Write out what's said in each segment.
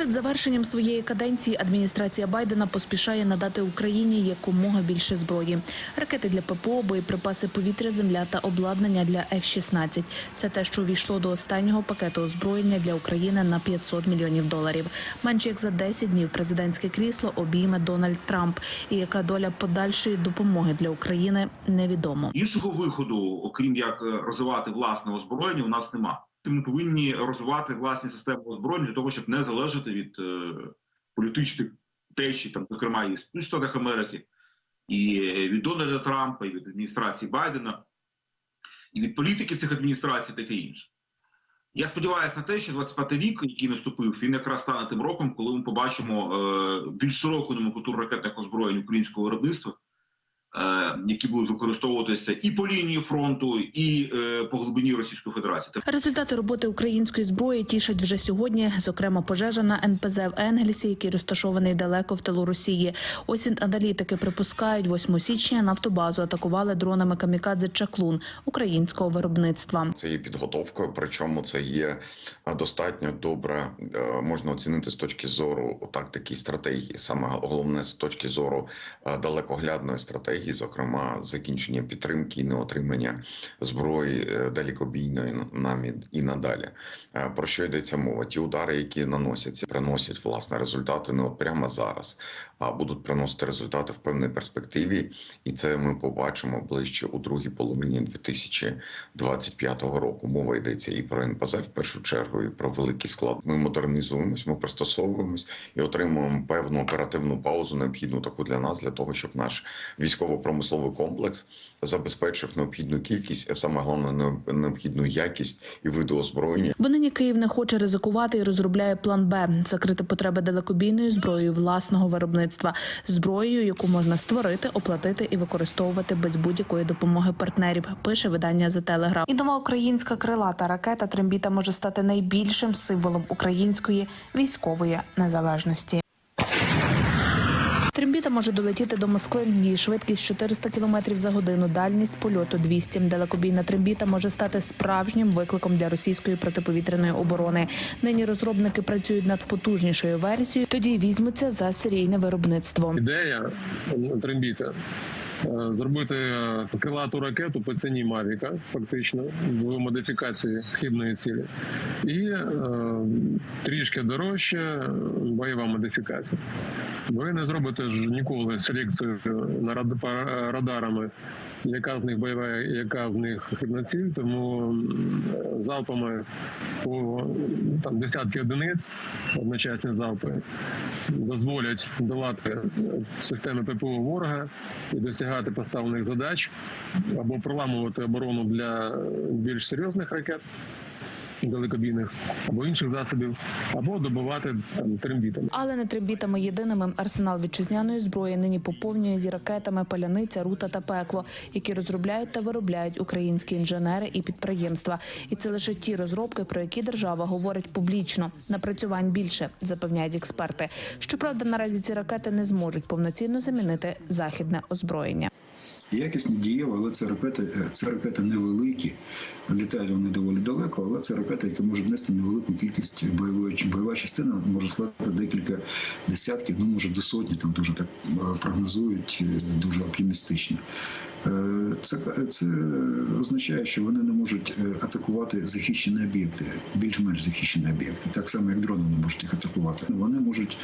Перед завершенням своєї каденції адміністрація Байдена поспішає надати Україні якомога більше зброї: ракети для ППО, боєприпаси повітря, земля та обладнання для F-16. Це те, що увійшло до останнього пакету озброєння для України на 500 мільйонів доларів. Менше як за 10 днів президентське крісло обійме Дональд Трамп. І яка доля подальшої допомоги для України невідомо. Іншого виходу, окрім як е, розвивати власне озброєння, у нас нема. Ми повинні розвивати власні системи озброєння для того, щоб не залежати від е, політичних течій, там, зокрема, і Сполучених Штатах Америки, і від Дональда Трампа, і від адміністрації Байдена, і від політики цих адміністрацій, таке інше. Я сподіваюся на те, що 25 рік, який наступив, він якраз стане тим роком, коли ми побачимо е, більш широку номенклатуру ракетних озброєнь українського виробництва, які будуть використовуватися і по лінії фронту, і е, по глибині Російської Федерації. Результати роботи української зброї тішать вже сьогодні. Зокрема, пожежа на НПЗ в Енгельсі, який розташований далеко в тилу Росії. Ось аналітики припускають, 8 січня нафтобазу атакували дронами камікадзе Чаклун українського виробництва. Це є підготовкою, причому це є достатньо добре е, можна оцінити з точки зору тактики і стратегії. Саме головне з точки зору е, далекоглядної стратегії, зокрема закінчення підтримки і неотримання зброї е, далекобійної нам і надалі. Е, Про що йдеться мова? Ті удари, які наносяться, приносять власне результати не от прямо зараз, будуть приносити результати в певній перспективі, і це ми побачимо ближче у другій половині 2025 року. Мова йдеться і про НПЗ в першу чергу, і про великий склад. Ми модернізуємось, ми пристосовуємось і отримуємо певну оперативну паузу, необхідну таку для нас, для того, щоб наш військово-промисловий комплекс забезпечив необхідну кількість, а саме головне необхідну якість і виду озброєння. Бо нині Київ не хоче ризикувати і розробляє план Б закрити потреби далекобійною зброєю власного виробництва, зброєю, яку можна створити, оплатити і використовувати без будь-якої допомоги партнерів. Пише видання за телеграф. І нова українська крилата ракета Трембіта може стати найбільшим символом української військової незалежності. Трембіта може долетіти до Москви. Її швидкість 400 км за годину, дальність польоту 200. Далекобійна трембіта може стати справжнім викликом для російської протиповітряної оборони. Нині розробники працюють над потужнішою версією. Тоді візьмуться за серійне виробництво. Ідея трембіта зробити е, крилату ракету по ціні Мавіка, фактично в модифікації хибної цілі, і е, трішки дорожче бойова модифікація. Ви не зробите ж ніколи селекцію на радарами, яка з них бойова, яка з них хибна ціль, тому залпами по там десятки одиниць одночасні залпи дозволять долати системи ППО ворога і досягати поставлених задач або проламувати оборону для більш серйозних ракет. Далекобійних або інших засобів, або добивати там трембітами. Але не трембітами єдиними арсенал вітчизняної зброї нині поповнює ракетами паляниця, рута та пекло, які розробляють та виробляють українські інженери і підприємства. І це лише ті розробки, про які держава говорить публічно. Напрацювань більше запевняють експерти. Щоправда, наразі ці ракети не зможуть повноцінно замінити західне озброєння. Якісні дієво, але це ракети, е, це ракети невеликі, літають вони доволі далеко, але це ракети, які можуть нести невелику кількість бойової бойова частина може складати декілька десятків, ну може до сотні, там дуже так е, прогнозують, е, дуже оптимістично. Е, Це, це означає, що вони не можуть е, атакувати захищені об'єкти, більш-менш захищені об'єкти, так само як дрони не можуть їх атакувати. Вони можуть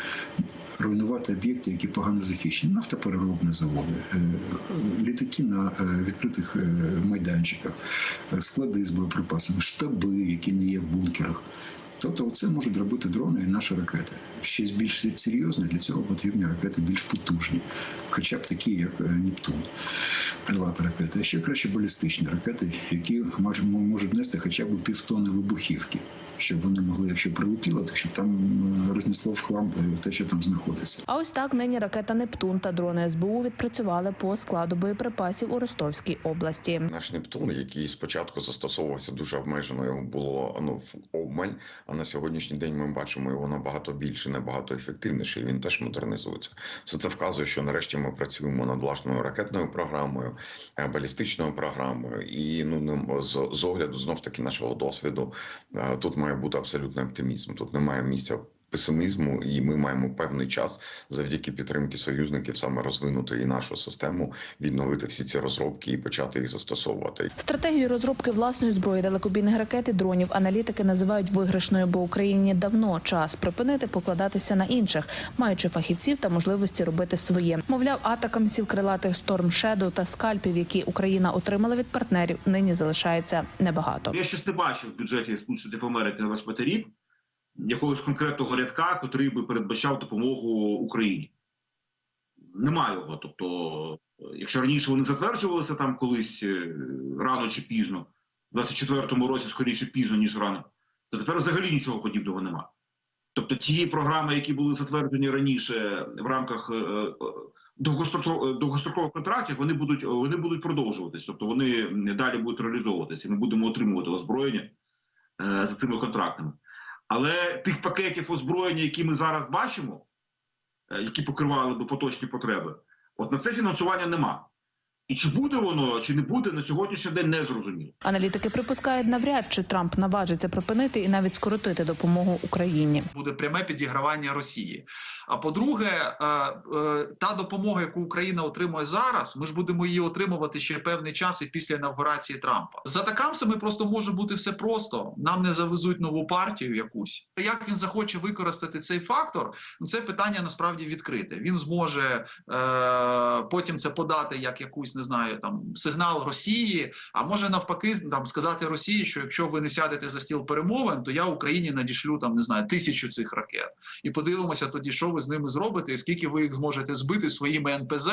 руйнувати об'єкти, які погано захищені, нафтопереробні заводи, е, літаки на відкритих майданчиках, склади з боєприпасами, штаби, які не є в бункерах. Тобто це можуть робити дрони і наші ракети. Щось більш серйозне, для цього потрібні ракети більш потужні, хоча б такі, як Нептун, крилата ракети, а ще краще балістичні ракети, які можуть нести хоча б півтони вибухівки, щоб вони могли, якщо прилетіло, то щоб там е, рознесло в хлам е, те, що там знаходиться. А ось так нині ракета Нептун та дрони СБУ відпрацювали по складу боєприпасів у Ростовській області. Наш Нептун, який спочатку застосовувався дуже обмежено, його було ну в обмаль. А на сьогоднішній день ми бачимо його набагато більше, набагато ефективніше. І він теж модернізується. Все це вказує, що нарешті ми працюємо над власною ракетною програмою, е, балістичною програмою. І ну не- з, з огляду знов таки нашого досвіду тут має бути абсолютний оптимізм. Тут немає місця песимізму, і ми маємо певний час завдяки підтримки союзників саме розвинути і нашу систему, відновити всі ці розробки і почати їх застосовувати. Стратегію розробки власної зброї далекобійних ракет і дронів аналітики називають виграшною, бо Україні давно час припинити покладатися на інших, маючи фахівців та можливості робити своє. Мовляв, атакамсів крилатих Storm Shadow та скальпів, які Україна отримала від партнерів, нині залишається небагато. Я щось не бачив в бюджеті Сполучених Америки на 25 рік якогось конкретного рядка, який би передбачав допомогу Україні. Немає його. Тобто, якщо раніше вони затверджувалися там колись е, рано чи пізно, в 24-му році скоріше пізно, ніж рано, то тепер взагалі нічого подібного немає. Тобто ті програми, які були затверджені раніше в рамках е, е, довгострокових контрактів, вони будуть вони будуть продовжуватись. Тобто вони далі будуть реалізовуватися. Ми будемо отримувати озброєння за цими контрактами. Але тих пакетів озброєння, які ми зараз бачимо, е, які покривали би поточні потреби, от на це фінансування нема. І чи буде воно, чи не буде на сьогоднішній день не зрозуміло. Аналітики припускають, навряд чи Трамп наважиться припинити і навіть скоротити допомогу Україні. буде пряме підігравання Росії. А по-друге, е, е, та допомога, яку Україна отримує зараз, ми ж будемо її отримувати ще певний час і після інавгурації Трампа. За атакамсами просто може бути все просто. Нам не завезуть нову партію якусь. Як він захоче використати цей фактор? Ну це питання насправді відкрите. Він зможе е, потім це подати як якусь не знаю там сигнал Росії, а може навпаки там сказати Росії, що якщо ви не сядете за стіл перемовин, то я Україні надішлю там не знаю тисячу цих ракет, і подивимося тоді, що ви з ними зробите, і скільки ви їх зможете збити своїми НПЗ,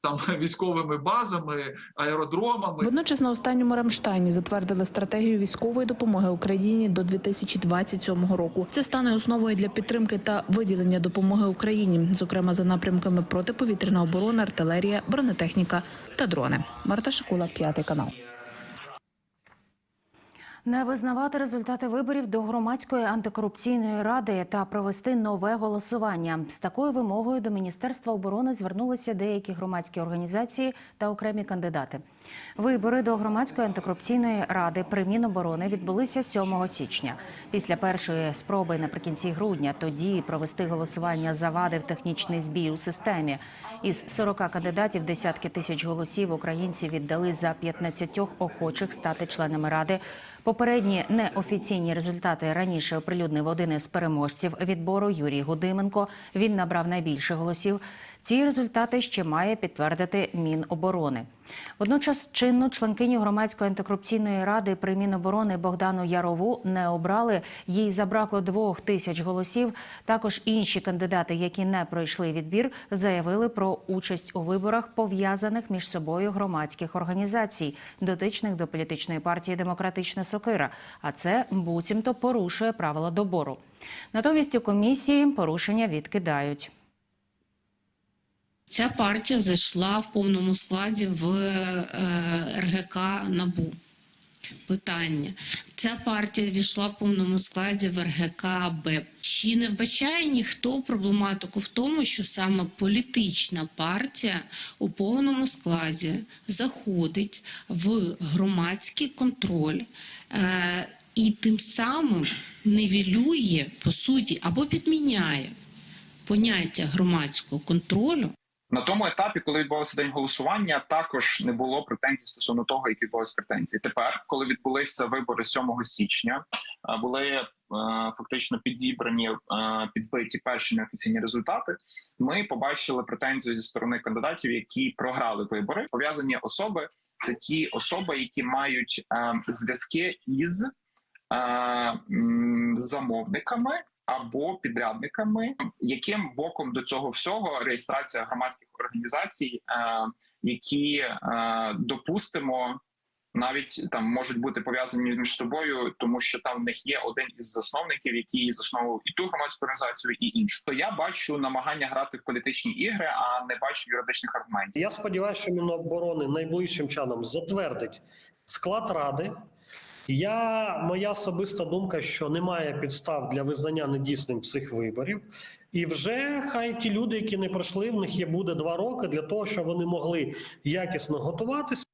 там військовими базами, аеродромами. Водночас на останньому Рамштайні затвердили стратегію військової допомоги Україні до 2027 року. Це стане основою для підтримки та виділення допомоги Україні, зокрема за напрямками протиповітряна оборона, артилерія, бронетехніка та дрони. Марта Шикула, п'ятий канал. Не визнавати результати виборів до громадської антикорупційної ради та провести нове голосування з такою вимогою до Міністерства оборони звернулися деякі громадські організації та окремі кандидати. Вибори до громадської антикорупційної ради при Міноборони відбулися 7 січня. Після першої спроби наприкінці грудня тоді провести голосування завадив технічний збій у системі. Із 40 кандидатів десятки тисяч голосів українці віддали за 15 охочих стати членами ради. Попередні неофіційні результати раніше оприлюднив один із переможців відбору Юрій Гудименко. Він набрав найбільше голосів. Ці результати ще має підтвердити Міноборони. Водночас чинну членкиню громадської антикорупційної ради при Міноборони Богдану Ярову не обрали. Їй забракло двох тисяч голосів. Також інші кандидати, які не пройшли відбір, заявили про участь у виборах пов'язаних між собою громадських організацій, дотичних до політичної партії Демократична Сокира. А це буцімто порушує правила добору. Натомість у комісії порушення відкидають. Ця партія зайшла в повному складі в е, РГК НАБУ. Питання. Ця партія війшла в повному складі в РГК БЕП. Чи не вбачає ніхто проблематику в тому, що саме політична партія у повному складі заходить в громадський контроль е, і тим самим нівелює, по суті, або підміняє поняття громадського контролю На тому етапі, коли відбувався день голосування, також не було претензій стосовно того, які відбувалися претензії. Тепер, коли відбулися вибори 7 січня, е, були е, фактично підібрані е, підбиті перші неофіційні результати. Ми побачили претензію зі сторони кандидатів, які програли вибори. Пов'язані особи це ті особи, які мають е, зв'язки із замовниками або підрядниками, яким боком до цього всього реєстрація громадських організацій, е, які е, допустимо. Навіть там можуть бути пов'язані між собою, тому що там в них є один із засновників, який засновував і ту громадську організацію, і іншу. То я бачу намагання грати в політичні ігри, а не бачу юридичних аргументів. Я сподіваюся, що Міноборони найближчим часом затвердить склад ради. Я моя особиста думка, що немає підстав для визнання недійсним цих виборів, і вже хай ті люди, які не пройшли, в них є буде два роки для того, щоб вони могли якісно готуватися.